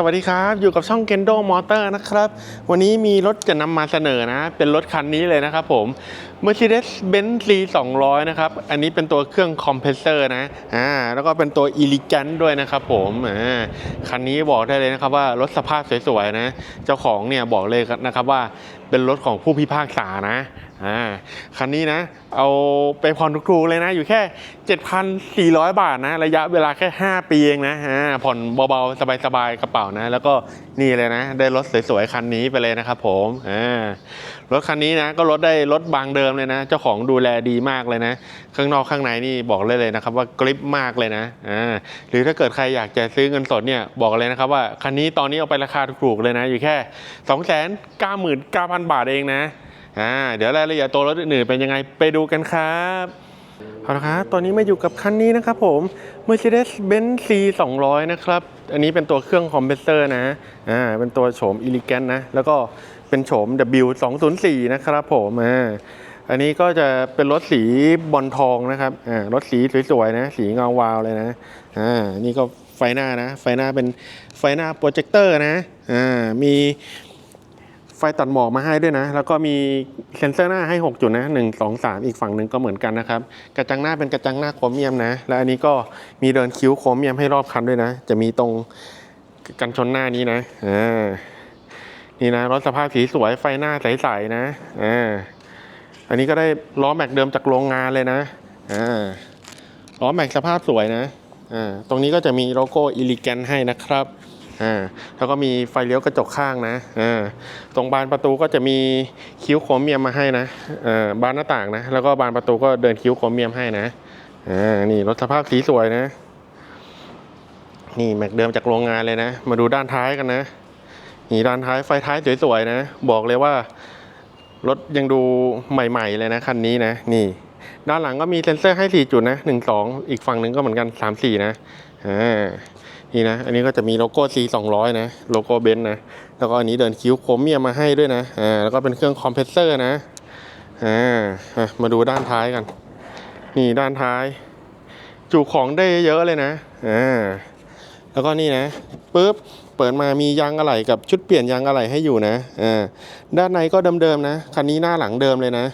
สวัสดีครับ อยู่กับช่อง Kendo Motor นะครับ วันนี้มีรถจะนำมาเสนอนะ เป็นรถคันนี้เลยนะครับผม Mercedes-Benz C 200 นะครับ อันนี้เป็นตัวเครื่องคอมเพรสเซอร์นะ อ่า แล้วก็เป็นตัว Elegant ด้วยนะครับผม อ่า คันนี้บอกได้เลยนะครับว่ารถสภาพสวยๆนะ เจ้าของเนี่ยบอกเลยนะครับว่าเป็นรถของผู้พิพากษานะ อ่าคันนี้นะ เอาไปผ่อนถูกๆเลยนะ อยู่แค่ 7,400 บาทนะ ระยะเวลาแค่ 5 ปีเองนะอ่าผ่อนเบาๆ สบายๆ กระเป๋านะ แล้วก็นี่เลยนะ ได้รถสวยๆ คันนี้ไปเลยนะครับผมอ่ารถคันนี้นะ ก็รถได้รถบางเดิมเลยนะ เจ้าของดูแลดีมากเลยนะ ข้างนอกข้างในนี่บอกเลยเลยนะครับว่ากริปมากเลยนะอ่าหรือถ้าเกิดใครอยากจะซื้อเงินสดเนี่ยบอกเลยนะครับว่าคันนี้ตอนนี้เอาไปราคาถูกๆเลยนะ อยู่แค่ 299,000 บาทเองนะ อ่าเดี๋ยวรายละเอียดตัวรถอื่นๆเป็นยังไงไปดูกันครับเอาละครับตอนนี้มาอยู่กับคันนี้นะครับผม Mercedes-Benz C 200 นะครับ อันนี้เป็นตัวเครื่องคอมเพรสเซอร์นะ อ่า เป็นตัวโฉม Elegant นะ แล้วก็เป็นโฉม W 2 0 4 นะครับผมอ่าอันนี้ก็จะเป็นรถสีบอลทองนะครับ อ่ารถสีสวยๆนะ สีเงาวาวเลยนะ อ่า นี่ก็ไฟหน้านะ ไฟหน้าเป็นไฟหน้าโปรเจคเตอร์นะ อ่า มี ไฟตัดหมอกมาให้ด้วยนะ แล้วก็มีเซ็นเซอร์หน้าให้ 6 จุดนะ 1 2 3 อีกฝั่งหนึ่งก็เหมือนกันนะครับ กระจังหน้าเป็นกระจังหน้าโครเมียมนะ และอันนี้ก็มีเดินคิ้วโครเมียมให้รอบคันด้วยนะ จะมีตรงกันชนหน้านี้นะอ่านี่นะรถสภาพสีสวยไฟหน้าใสๆนะอ่าอันนี้ก็ได้ล้อแม็กเดิมจากโรงงานเลยนะอ่าล้อแม็กสภาพสวยนะอ่าตรงนี้ก็จะมีโลโก้อิลิแกนให้นะครับ อ่าแล้วก็มีไฟเลี้ยวกระจกข้างนะอ่าตรงบานประตูก็จะมีคิ้วโครเมียมมาให้นะอ่าบานหน้าต่างนะ แล้วก็บานประตูก็เดินคิ้วโครเมียมให้นะอ่านี่รถสภาพสีสวยนะ นี่แม็กเดิมจากโรงงานเลยนะ มาดูด้านท้ายกันนะ นี่ด้านท้ายไฟท้ายสวยๆนะ บอกเลยว่ารถยังดูใหม่ ๆ เลยนะคันนี้นะ นี่ ด้านหลังก็มีเซ็นเซอร์ให้ 4 จุดนะ 1 2 อีกฝั่งหนึ่งก็เหมือนกัน 3 4 นะอ่า นี่นะ อันนี้ก็จะมีโลโก้ C 200นะ โลโก้เบนซ์นะ แล้วก็อันนี้เดินคิ้วโครเมียมาให้ด้วยนะ อ่า แล้วก็เป็นเครื่องคอมเพรสเซอร์นะ อ่า มาดูด้านท้ายกัน นี่ด้านท้าย จุของได้เยอะเลยนะ อ่า แล้วก็นี่นะปุ๊บ เปิดมามียางอะไหล่กับชุดเปลี่ยนยางอะไหล่ให้อยู่นะ อ่า ด้านในก็เดิมๆนะ คันนี้หน้าหลังเดิมเลยนะ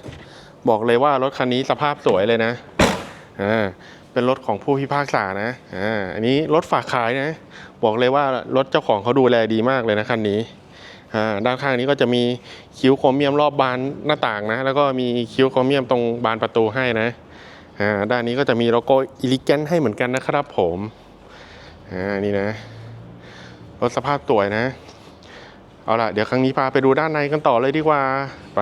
บอกเลยว่ารถคันนี้สภาพสวยเลยนะ อ่า เป็นรถของผู้พิพากษานะอ่าอันนี้รถฝากขายนะ บอกเลยว่ารถเจ้าของเขาดูแลดีมากเลยนะคันนี้อ่าด้านข้างนี้ก็จะมีคิ้วโครเมียมรอบบานหน้าต่างนะ แล้วก็มีคิ้วโครเมียมตรงบานประตูให้นะอ่าด้านนี้ก็จะมีโลโก้อิลิแกนให้เหมือนกันนะครับผมอ่านี่นะรถสภาพสวยนะ เอาล่ะ เดี๋ยวครั้งนี้พาไปดูด้านในกันต่อเลยดีกว่า ไป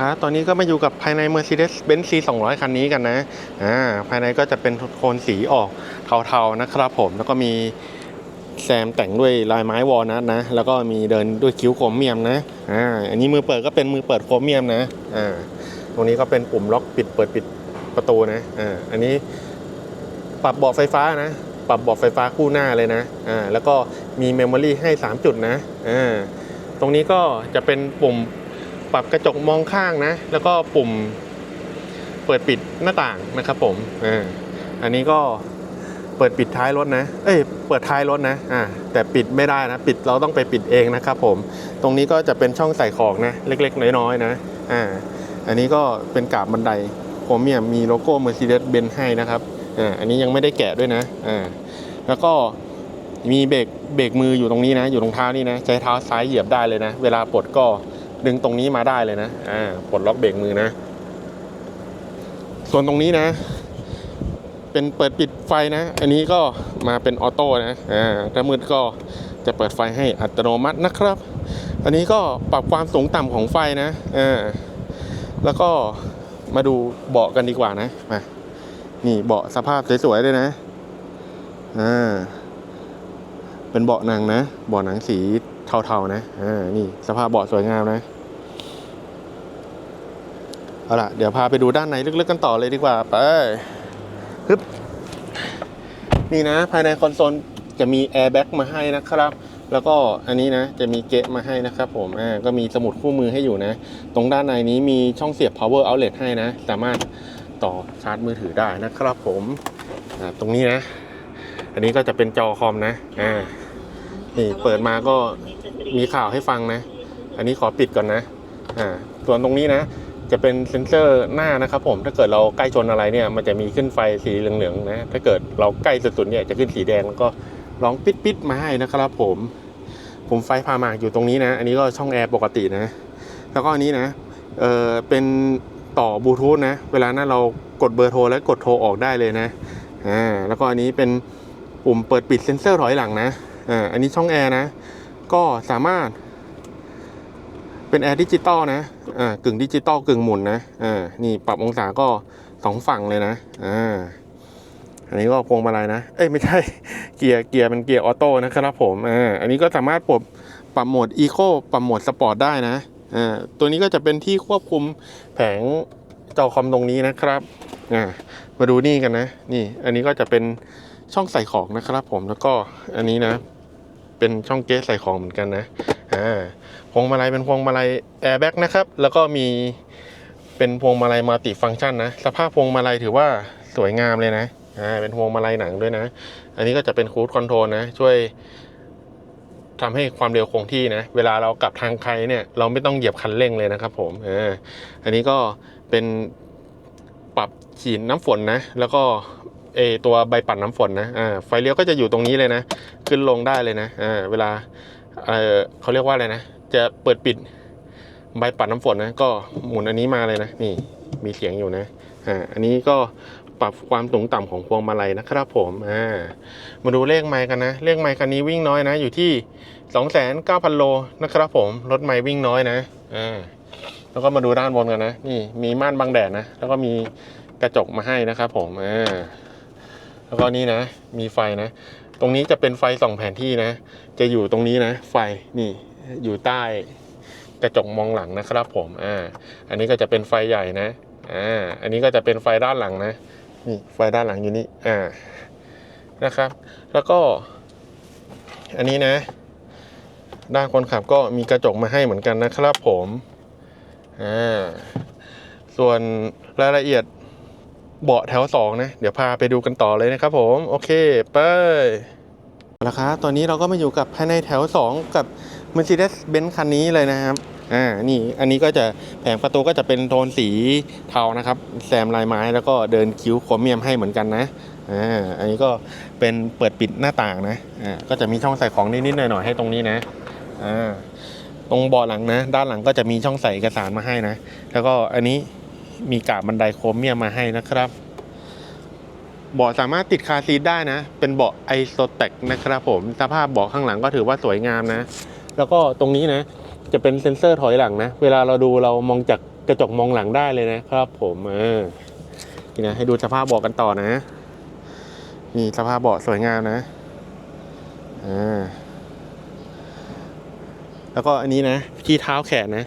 ครับตอนนี้ก็มาอยู่กับภายใน Mercedes-Benz C 200 คันนี้กันนะ อ่า ภายในก็จะเป็นโทนสีออกเทาๆนะครับผม แล้วก็มีแซมแต่งด้วยลายไม้วอลนัทนะ แล้วก็มีเดินด้วยคิ้วโครเมียมนะ อ่า อันนี้มือเปิดก็เป็นมือเปิดโครเมียมนะ อ่า ตรงนี้ก็เป็นปุ่มล็อกปิดเปิดปิดประตูนะ อ่า อันนี้ปรับเบาะไฟฟ้านะ ปรับเบาะไฟฟ้าคู่หน้าเลยนะ อ่า แล้วก็มีเมมโมรี่ให้ 3 จุดนะ อ่า ตรงนี้ก็จะเป็นปุ่ม ปรับกระจกมองข้างนะ แล้วก็ปุ่มเปิดปิดหน้าต่างนะครับผมอ่าอันนี้ก็เปิดปิดท้ายรถนะ เอ้ย เปิดท้ายรถนะ อ่า แต่ปิดไม่ได้นะ ปิดเราต้องไปปิดเองนะครับผม ตรงนี้ก็จะเป็นช่องใส่ของนะ เล็กๆ น้อยๆนะ อ่า อันนี้ก็เป็นกาบบันได ผมเนี่ยมีโลโก้ Mercedes-Benz ให้นะครับ อ่า อันนี้ยังไม่ได้แกะด้วยนะ อ่า แล้วก็มีเบรก เบรกมืออยู่ตรงนี้นะ อยู่ตรงเท้านี่นะ ใช้เท้าซ้ายเหยียบได้เลยนะ เวลาปลดก็ ดึงตรงนี้มาได้เลยนะอ่าปลดล็อกเบรกมือนะ ส่วนตรงนี้นะ เป็นเปิดปิดไฟนะ อันนี้ก็มาเป็นออโต้นะอ่าถ้ามืดก็จะเปิดไฟให้อัตโนมัตินะครับ อันนี้ก็ปรับความสูงต่ำของไฟนะอ่าแล้วก็มาดูเบาะกันดีกว่านะมานี่เบาะสภาพสวยๆเลยนะอ่าเป็นเบาะหนังนะเบาะหนังสีเทาๆนะอ่านี่สภาพเบาะสวยงามนะ เอาล่ะ เดี๋ยวพาไปดูด้านในลึกๆกันต่อเลยดีกว่า ไปฮึบนี่นะ ภายในคอนโซลจะมีแอร์แบ็กมาให้นะครับ แล้วก็อันนี้นะจะมีเกะมาให้นะครับผมอ่าก็มีสมุดคู่มือให้อยู่นะ ตรงด้านในนี้มีช่องเสียบ power outlet ให้นะ สามารถต่อชาร์จมือถือได้นะครับผมอ่าตรงนี้นะ อันนี้ก็จะเป็นจอคอมนะอ่านี่เปิดมาก็มีข่าวให้ฟังนะ อันนี้ขอปิดก่อนนะอ่าส่วนตรงนี้นะ จะเป็นเซ็นเซอร์หน้านะครับผมถ้าเกิดเราใกล้ชนอะไรเนี่ยมันจะมีขึ้นไฟสีเหลืองๆนะถ้าเกิดเราใกล้สุดๆเนี่ยจะขึ้นสีแดงแล้วก็ร้องปิดๆมาให้นะครับผม ผมไฟพาหมากอยู่ตรงนี้นะ อันนี้ก็ช่องแอร์ปกตินะ แล้วก็อันนี้นะเออเป็นต่อบลูทูธนะ เวลานั้นเรากดเบอร์โทรและกดโทรออกได้เลยนะอ่าแล้วก็อันนี้เป็นปุ่มเปิดปิดเซ็นเซอร์ถอยหลังนะอ่าอันนี้ช่องแอร์นะ ก็สามารถ เป็นแอร์ดิจิตอลนะอ่ากึ่งดิจิตอลกึ่งหมุนนะอ่านี่ปรับองศาก็สองฝั่งเลยนะอ่าอันนี้ก็พวงมาลัยนะ เอ้ยไม่ใช่ เกียร์เกียร์เป็นเกียร์ออโต้นะครับผมอ่าอันนี้ก็สามารถปรับปรับโหมดอีโคปรับโหมดสปอร์ตได้นะอ่าตัวนี้ก็จะเป็นที่ควบคุมแผงจอคอมตรงนี้นะครับอ่ามาดูนี่กันนะ นี่ อันนี้ก็จะเป็นช่องใส่ของนะครับผมแล้วก็อันนี้นะ เป็นช่องเกสใส่ของเหมือนกันนะอ่าพวงมาลัยเป็นพวงมาลัยแอร์แบ็กนะครับ แล้วก็มีเป็นพวงมาลัยมัลติฟังก์ชันนะ สภาพพวงมาลัยถือว่าสวยงามเลยนะอ่าเป็นพวงมาลัยหนังด้วยนะ อันนี้ก็จะเป็นคูดคอนโทรลนะ ช่วยทำให้ความเร็วคงที่นะ เวลาเรากลับทางใครเนี่ย เราไม่ต้องเหยียบคันเร่งเลยนะครับผมเอออันนี้ก็เป็นปรับฉีดน้ำฝนนะ แล้วก็ เอตัวใบปัดน้ำฝนนะอ่าไฟเลี้ยวก็จะอยู่ตรงนี้เลยนะ ขึ้นลงได้เลยนะอ่าเวลาเออเขาเรียกว่าอะไรนะ จะเปิดปิดใบปัดน้ำฝนนะ ก็หมุนอันนี้มาเลยนะ นี่มีเสียงอยู่นะอ่าอันนี้ก็ปรับความสูงต่ำของพวงมาลัยนะครับผมอ่ามาดูเลขไมค์กันนะ เลขไมค์คันนี้วิ่งน้อยนะ อยู่ที่29,000โลนะครับผม รถไมค์วิ่งน้อยนะอ่าแล้วก็มาดูด้านบนกันนะ นี่มีม่านบังแดดนะ แล้วก็มีกระจกมาให้นะครับผมอ่า แล้วก็นี่นะ มีไฟนะ ตรงนี้จะเป็นไฟส่องแผนที่นะ จะอยู่ตรงนี้นะ ไฟนี่อยู่ใต้กระจกมองหลังนะครับผม อ่า อันนี้ก็จะเป็นไฟใหญ่นะ อ่า อันนี้ก็จะเป็นไฟด้านหลังนะ นี่ไฟด้านหลังอยู่นี่ อ่า นะครับ แล้วก็ อันนี้นะ ด้านคนขับก็มีกระจกมาให้เหมือนกันนะครับผม อ่า ส่วนรายละเอียด เบาะแถวสองนะ เดี๋ยวพาไปดูกันต่อเลยนะครับผม โอเค ไปเอาละครับตอนนี้เราก็มาอยู่กับภายในแถว 2 กับ Mercedes-Benz คันนี้เลยนะครับ อ่า นี่ อันนี้ก็จะแผงประตูก็จะเป็นโทนสีเทานะครับ แซมลายไม้แล้วก็เดินคิ้วโครเมียมให้เหมือนกันนะ อ่า อันนี้ก็เป็นเปิดปิดหน้าต่างนะ อ่า ก็จะมีช่องใส่ของนิดๆหน่อยๆให้ตรงนี้นะ อ่า ตรงเบาะหลังนะ ด้านหลังก็จะมีช่องใส่เอกสารมาให้นะ แล้วก็อันนี้ มีกาบบันไดโครเมียมมาให้นะครับ เบาะสามารถติดคาร์ซีทได้นะ เป็นเบาะไอโซเทคนะครับผมสภาพเบาะข้างหลังก็ถือว่าสวยงามนะ แล้วก็ตรงนี้นะ จะเป็นเซ็นเซอร์ถอยหลังนะ เวลาเราดูเรามองจากกระจกมองหลังได้เลยนะครับ ผมเออนี่นะให้ดูสภาพเบาะกันต่อนะนี่สภาพเบาะสวยงามนะอ่าแล้วก็อันนี้นะที่เท้าแขนนะ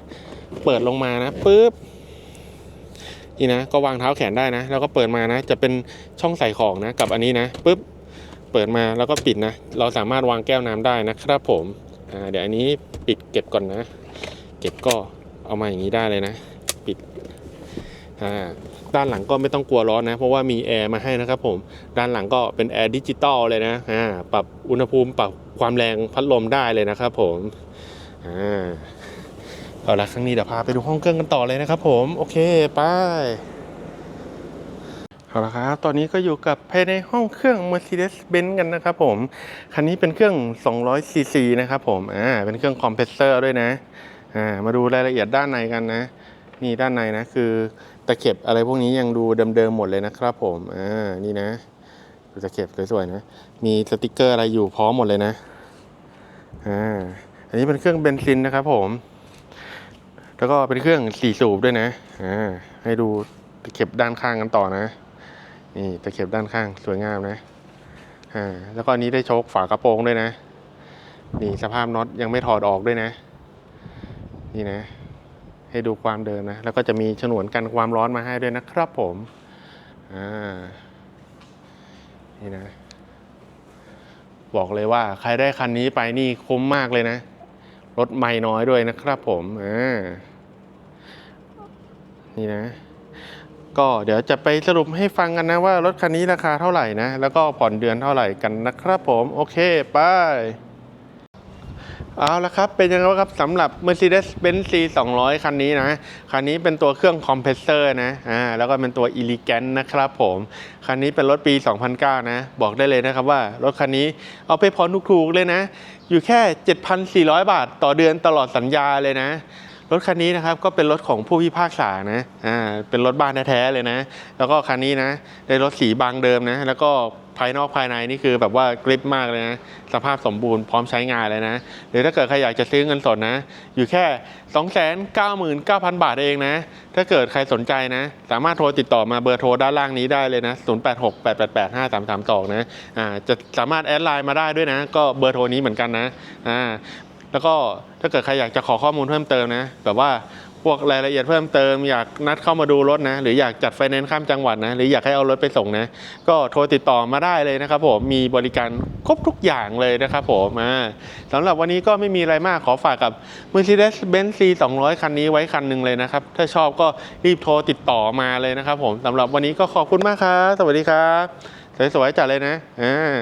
เปิดลงมานะปุ๊บ นี่นะก็วางเท้าแขนได้นะ แล้วก็เปิดมานะ จะเป็นช่องใส่ของนะ กับอันนี้นะปุ๊บเปิดมาแล้วก็ปิดนะ เราสามารถวางแก้วน้ำได้นะครับผมเดี๋ยวอันนี้ปิดเก็บก่อนนะ เก็บก็เอามาอย่างนี้ได้เลยนะ ปิดด้านหลังก็ไม่ต้องกลัวร้อนนะ เพราะว่ามีแอร์มาให้นะครับผม ด้านหลังก็เป็นแอร์ดิจิตอลเลยนะปรับอุณหภูมิปรับความแรงพัดลมได้เลยนะครับผมอ่า เอาละครั้งนี้เดี๋ยวพาไปดูห้องเครื่องกันต่อเลยนะครับ ผมโอเคไปเอาละครับ ตอนนี้ก็อยู่กับภายในห้องเครื่อง Mercedes-Benz กันนะครับผม คันนี้เป็นเครื่อง 200ซีซีนะครับผม อ่า เป็นเครื่องคอมเพรสเซอร์ด้วยนะ อ่า มาดูรายละเอียดด้านในกันนะ นี่ด้านในนะคือตะเข็บอะไรพวกนี้ยังดูเดิมๆหมดเลยนะครับผม อ่า นี่นะดูตะเข็บสวยๆนะ มีสติกเกอร์อะไรอยู่พร้อมหมดเลยนะ อ่า อันนี้เป็นเครื่องเบนซินนะครับผม แล้วก็เป็นเครื่องสี่สูบด้วยนะอ่าให้ดูตะเข็บด้านข้างกันต่อนะ นี่ตะเข็บด้านข้างสวยงามนะอ่าแล้วก็อันนี้ได้โชคฝากระโปรงด้วยนะ นี่สภาพน็อตยังไม่ถอดออกด้วยนะ นี่นะ ให้ดูความเดิมนะ แล้วก็จะมีฉนวนกันความร้อนมาให้ด้วยนะครับผมอ่านี่นะ บอกเลยว่าใครได้คันนี้ไปนี่คุ้มมากเลยนะ รถไม่น้อยด้วยนะครับผมอ่านี่นะ ก็เดี๋ยวจะไปสรุปให้ฟังกันนะว่ารถคันนี้ราคาเท่าไหร่นะ แล้วก็ผ่อนเดือนเท่าไหร่กันนะครับผม โอเคไป เอาละครับ เป็นยังไงครับสำหรับ Mercedes-Benz C 200 คันนี้นะ คันนี้เป็นตัวเครื่องคอมเพรสเซอร์นะ อ่า แล้วก็เป็นตัว Elegant นะครับผม คันนี้เป็นรถปี 2009 นะ บอกได้เลยนะครับว่า รถคันนี้เอาไปผ่อนถูกๆเลยนะ อยู่แค่ 7,400 บาทต่อเดือนตลอดสัญญาเลยนะรถคันนี้นะครับก็เป็นรถของผู้พิพากษานะ อ่า เป็นรถบ้านแท้ๆเลยนะ แล้วก็คันนี้นะได้รถสีบางเดิมนะ แล้วก็ ภายนอกภายในนี่คือแบบว่ากริปมากเลยนะ สภาพสมบูรณ์พร้อมใช้งานเลยนะ หรือถ้าเกิดใครอยากจะซื้อเงินสดนะ อยู่แค่ 299,000 บาทเองนะ ถ้าเกิดใครสนใจนะ สามารถโทรติดต่อมาเบอร์โทรด้านล่างนี้ได้เลยนะ 0868885332 นะอ่าจะสามารถแอดไลน์มาได้ด้วยนะ ก็เบอร์โทรนี้เหมือนกันนะอ่าแล้วก็ถ้าเกิดใครอยากจะขอข้อมูลเพิ่มเติมนะแบบว่า พวกรายละเอียดเพิ่มเติมอยากนัดเข้ามาดูรถนะ หรืออยากจัดไฟแนนซ์ข้ามจังหวัดนะ หรืออยากให้เอารถไปส่งนะ ก็โทรติดต่อมาได้เลยนะครับผมมีบริการครบทุกอย่างเลยนะครับผมอ่าสำหรับวันนี้ก็ไม่มีอะไรมากขอฝากกับ Mercedes-Benz C 200 คันนี้ไว้คันหนึ่งเลยนะครับ ถ้าชอบก็รีบโทรติดต่อมาเลยนะครับผมสำหรับวันนี้ก็ขอบคุณมากครับสวัสดีครับสวยๆจัดเลยนะอ่า